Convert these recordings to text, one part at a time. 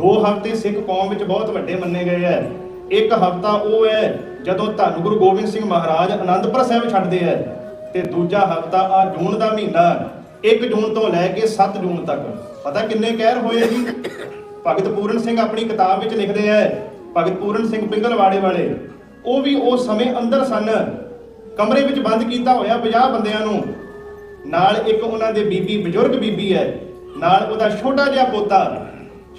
ਦੋ ਹਫ਼ਤੇ ਸਿੱਖ ਕੌਮ ਵਿੱਚ ਬਹੁਤ ਵੱਡੇ ਮੰਨੇ ਗਏ ਹੈ ਇੱਕ ਹਫ਼ਤਾ ਉਹ ਹੈ ਜਦੋਂ ਧੰਨ ਗੁਰੂ ਗੋਬਿੰਦ ਸਿੰਘ ਮਹਾਰਾਜ ਅਨੰਦਪੁਰ ਸਾਹਿਬ ਛੱਡਦੇ ਹੈ ਤੇ ਦੂਜਾ ਹਫ਼ਤਾ ਆ ਜੂਨ ਦਾ ਮਹੀਨਾ 1 ਜੂਨ ਤੋਂ ਲੈ ਕੇ 7 ਜੂਨ ਤੱਕ। ਪਤਾ ਕਿੰਨੇ ਕਹਿਰ ਹੋਏ ਜੀ? ਭਗਤ ਪੂਰਨ ਸਿੰਘ ਆਪਣੀ ਕਿਤਾਬ ਵਿੱਚ ਲਿਖਦੇ ਹੈ ਭਗਤ ਪੂਰਨ ਸਿੰਘ ਪਿੰਗਲਵਾੜੇ ਵਾਲੇ, ਉਹ ਵੀ ਉਸ ਸਮੇਂ ਅੰਦਰ ਸਨ। ਕਮਰੇ ਵਿੱਚ ਬੰਦ ਕੀਤਾ ਹੋਇਆ 50 ਬੰਦਿਆਂ ਨੂੰ। ਨਾਲ ਇੱਕ ਉਹਨਾਂ ਦੇ ਬੀਬੀ, ਬਜ਼ੁਰਗ ਬੀਬੀ ਹੈ ਨਾਲ ਉਹਦਾ ਛੋਟਾ ਜਿਹਾ ਪੋਤਾ।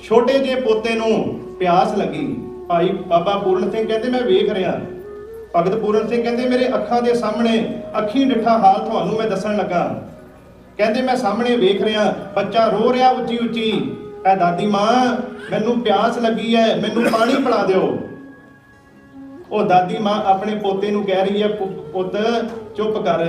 ਛੋਟੇ ਜਿਹੇ ਪੋਤੇ ਨੂੰ ਪਿਆਸ ਲੱਗੀ। ਭਾਈ ਬਾਬਾ ਪੂਰਨ ਸਿੰਘ ਕਹਿੰਦੇ, ਮੈਂ ਵੇਖ ਰਿਹਾ। ਭਗਤ ਪੂਰਨ ਸਿੰਘ ਕਹਿੰਦੇ, ਮੇਰੇ ਅੱਖਾਂ ਦੇ ਸਾਹਮਣੇ ਅੱਖੀਂ ਡਿੱਠਾ ਹਾਲ ਤੁਹਾਨੂੰ ਮੈਂ ਦੱਸਣ ਲੱਗਾ। ਕਹਿੰਦੇ, ਮੈਂ ਸਾਹਮਣੇ ਵੇਖ ਰਿਹਾ, ਬੱਚਾ ਰੋ ਰਿਹਾ ਉੱਚੀ ਉੱਚੀ ਐ ਦਾਦੀ ਮਾਂ, ਮੈਨੂੰ ਪਿਆਸ ਲੱਗੀ ਹੈ ਮੈਨੂੰ ਪਾਣੀ ਪਿਲਾ ਦਿਓ। ਉਹ ਦਾਦੀ ਮਾਂ ਆਪਣੇ ਪੋਤੇ ਨੂੰ ਕਹਿ ਰਹੀ ਹੈ ਪੁੱਤ, ਚੁੱਪ ਕਰ।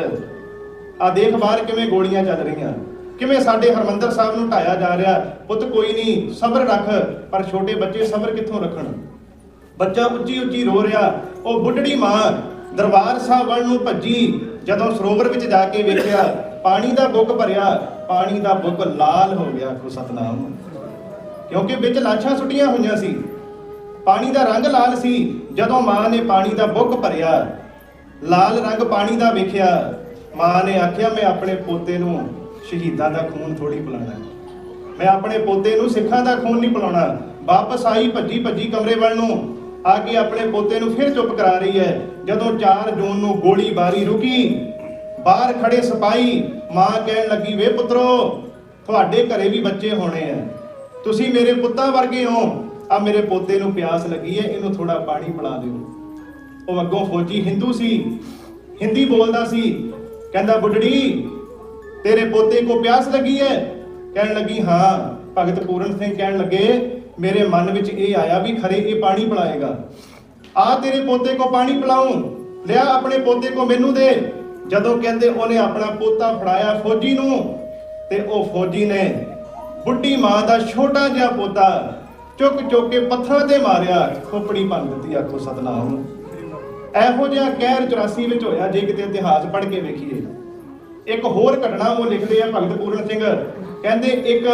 ਆ ਦੇਖ ਬਾਹਰ ਕਿਵੇਂ ਗੋਲੀਆਂ ਚੱਲ ਰਹੀਆਂ। ਕਿਵੇਂ ਸਾਡੇ ਹਰਮੰਦਰ ਸਾਹਿਬ ਨੂੰ ਢਾਇਆ ਜਾ ਰਿਹਾ? ਪੁੱਤ ਕੋਈ ਨਹੀਂ ਸਬਰ ਰੱਖ। ਪਰ ਛੋਟੇ ਬੱਚੇ ਸਬਰ ਕਿੱਥੋਂ ਰੱਖਣ? ਬੱਚਾ ਉੱਚੀ ਉੱਚੀ ਰੋ ਰਿਹਾ। ਉਹ ਬੁੱਢੜੀ ਮਾਂ ਦਰਬਾਰ ਸਾਹਿਬ ਵੱਲ ਨੂੰ ਭੱਜੀ, ਜਦੋਂ ਸਰੋਵਰ ਵਿੱਚ ਜਾ ਕੇ ਵੇਖਿਆ, ਪਾਣੀ ਦਾ ਬੁੱਕ ਭਰਿਆ। ਪਾਣੀ ਦਾ ਬੁੱਕ ਲਾਲ ਹੋ ਗਿਆ ਕੋ ਸਤਨਾਮ। ਕਿਉਂਕਿ ਵਿੱਚ ਲਾਸ਼ਾਂ ਸੁੱਟੀਆਂ ਹੋਈਆਂ ਸੀ। ਪਾਣੀ ਦਾ ਰੰਗ ਲਾਲ ਸੀ। ਜਦੋਂ ਮਾਂ ਨੇ ਪਾਣੀ ਦਾ ਬੁੱਕ ਭਰਿਆ, ਲਾਲ ਰੰਗ ਪਾਣੀ ਦਾ ਵੇਖਿਆ, ਮਾਂ ਨੇ ਆਖਿਆ, ਮੈਂ ਆਪਣੇ ਪੋਤੇ ਨੂੰ ਸ਼ਹੀਦਾਂ ਦਾ ਖੂਨ ਥੋੜੀ ਪਿਲਾਣਾ ਮੈਂ ਆਪਣੇ ਪੋਤੇ ਨੂੰ ਸਿੱਖਾਂ ਦਾ ਖੂਨ ਨਹੀਂ ਪਿਲਾਉਣਾ। ਵਾਪਸ ਆਈ ਭੱਜੀ ਭੱਜੀ ਕਮਰੇ ਵੱਲ ਨੂੰ। ਆ ਕੇ ਆਪਣੇ ਪੋਤੇ ਨੂੰ ਫਿਰ ਚੁੱਪ ਕਰਾ ਰਹੀ ਹੈ। ਜਦੋਂ 4 ਜੂਨ ਨੂੰ ਗੋਲੀਬਾਰੀ ਰੁਕੀ, ਬਾਹਰ ਖੜੇ ਸਿਪਾਹੀ, ਮਾਂ ਕਹਿਣ ਲੱਗੀ, ਵੇ ਪੁੱਤਰੋ, ਤੁਹਾਡੇ ਘਰੇ ਵੀ ਬੱਚੇ ਹੋਣੇ ਆ। ਤੁਸੀਂ ਮੇਰੇ ਪੁੱਤਾਂ ਵਰਗੇ ਹੋ। ਆ ਮੇਰੇ ਪੋਤੇ ਨੂੰ ਪਿਆਸ ਲੱਗੀ ਹੈ, ਇਹਨੂੰ ਥੋੜਾ ਪਾਣੀ ਪਿਲਾ ਦਿਓ। ਉਹ ਅੱਗੋਂ ਫੌਜੀ ਹਿੰਦੂ ਸੀ। ਹਿੰਦੀ ਬੋਲਦਾ ਸੀ। ਕਹਿੰਦਾ, ਬੁੱਢੜੀ ਤੇਰੇ ਪੋਤੇ ਕੋ ਪਿਆਸ ਲੱਗੀ ਹੈ ਕਹਿਣ ਲੱਗੀ, ਹਾਂ, ਭਗਤ ਪੂਰਨ ਸਿੰਘ ਕਹਿਣ ਲੱਗੇ, ਮੇਰੇ ਮਨ ਵਿੱਚ ਇਹ ਆਇਆ ਵੀ ਖਰੇ ਇਹ ਪਾਣੀ ਪਿਲਾਏਗਾ। ਆ ਤੇਰੇ ਪੋਤੇ ਕੋ ਪਾਣੀ ਪਿਲਾਉਂ, ਲਿਆ ਆਪਣੇ ਪੋਤੇ ਕੋ ਮੈਨੂੰ ਦੇ। ਜਦੋਂ ਕਹਿੰਦੇ ਉਹਨੇ ਆਪਣਾ ਪੋਤਾ ਫੜਾਇਆ ਫੌਜੀ ਨੂੰ, ਤੇ ਉਹ ਫੌਜੀ ਨੇ ਬੁੱਢੀ ਮਾਂ ਦਾ ਛੋਟਾ ਜਿਹਾ ਪੋਤਾ ਚੁੱਕ ਚੁੱਕ ਕੇ ਪੱਥਰਾਂ ਤੇ ਮਾਰਿਆ, ਖੋਪੜੀ ਭੰਨ ਦਿੱਤੀ, ਆਖੋ, ਸਤਨਾਮ। ਇਹੋ ਜਿਹਾ ਕਹਿਰ 84 ਵਿੱਚ ਹੋਇਆ, ਜੇ ਕਿਤੇ ਇਤਿਹਾਸ ਪੜ੍ਹ ਕੇ ਵੇਖੀਏ। ਇੱਕ ਹੋਰ ਘਟਨਾ ਉਹ ਲਿਖਦੇ ਆ ਭਗਤ ਪੂਰਨ ਸਿੰਘ। ਕਹਿੰਦੇ ਇੱਕ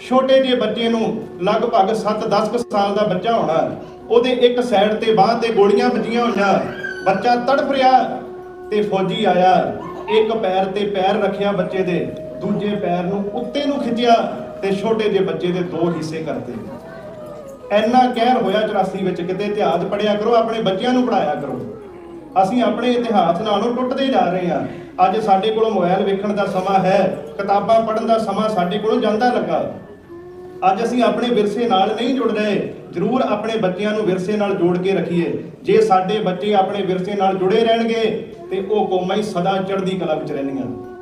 ਛੋਟੇ ਜਿਹੇ ਬੱਚੇ ਨੂੰ ਲਗਭਗ 7-10 ਸਾਲ ਦਾ ਬੱਚਾ ਹੋਣਾ। ਉਹਦੇ ਇੱਕ ਸਾਈਡ ਤੇ ਬਾਹ ਤੇ ਗੋਲੀਆਂ ਵੱਜੀਆਂ ਹੋਈਆਂ। ਬੱਚਾ ਤੜਫ ਰਿਹਾ ਤੇ ਫੌਜੀ ਆਇਆ। ਇੱਕ ਪੈਰ ਤੇ ਪੈਰ ਰੱਖਿਆ ਬੱਚੇ ਦੇ। ਦੂਜੇ ਪੈਰ ਨੂੰ ਉੱਤੇ ਨੂੰ ਖਿੱਚਿਆ ਤੇ ਛੋਟੇ ਜਿਹੇ ਬੱਚੇ ਦੇ ਦੋ ਹਿੱਸੇ ਕਰਤੇ ਇੰਨਾ ਕਹਿਰ ਹੋਇਆ 84 ਵਿੱਚ, ਕਿਤੇ ਇਤਿਹਾਸ ਪੜਿਆ ਕਰੋ, ਆਪਣੇ ਬੱਚਿਆਂ ਨੂੰ ਪੜਾਇਆ ਕਰੋ। ਅਸੀਂ ਆਪਣੇ ਇਤਿਹਾਸ ਨਾਲੋਂ ਟੁੱਟਦੇ ਜਾ ਰਹੇ ਹਾਂ। ਅੱਜ ਸਾਡੇ ਕੋਲ ਮੋਬਾਈਲ ਵੇਖਣ ਦਾ ਸਮਾਂ ਹੈ, ਕਿਤਾਬਾਂ ਪੜ੍ਹਨ ਦਾ ਸਮਾਂ ਸਾਡੇ ਕੋਲੋਂ ਜਾਂਦਾ ਲੱਗਾ। ਅੱਜ ਅਸੀਂ ਆਪਣੇ ਵਿਰਸੇ ਨਾਲ ਨਹੀਂ ਜੁੜ ਰਹੇ, ਜ਼ਰੂਰ ਆਪਣੇ ਬੱਚਿਆਂ ਨੂੰ ਵਿਰਸੇ ਨਾਲ ਜੋੜ ਕੇ ਰੱਖੀਏ। ਜੇ ਸਾਡੇ ਬੱਚੇ ਆਪਣੇ ਵਿਰਸੇ ਨਾਲ ਜੁੜੇ ਰਹਿਣਗੇ, ਤੇ ਉਹ ਕੌਮਾਂ ਹੀ ਸਦਾ ਚੜ੍ਹਦੀ ਕਲਾ ਵਿੱਚ ਰਹਿਣਗੀਆਂ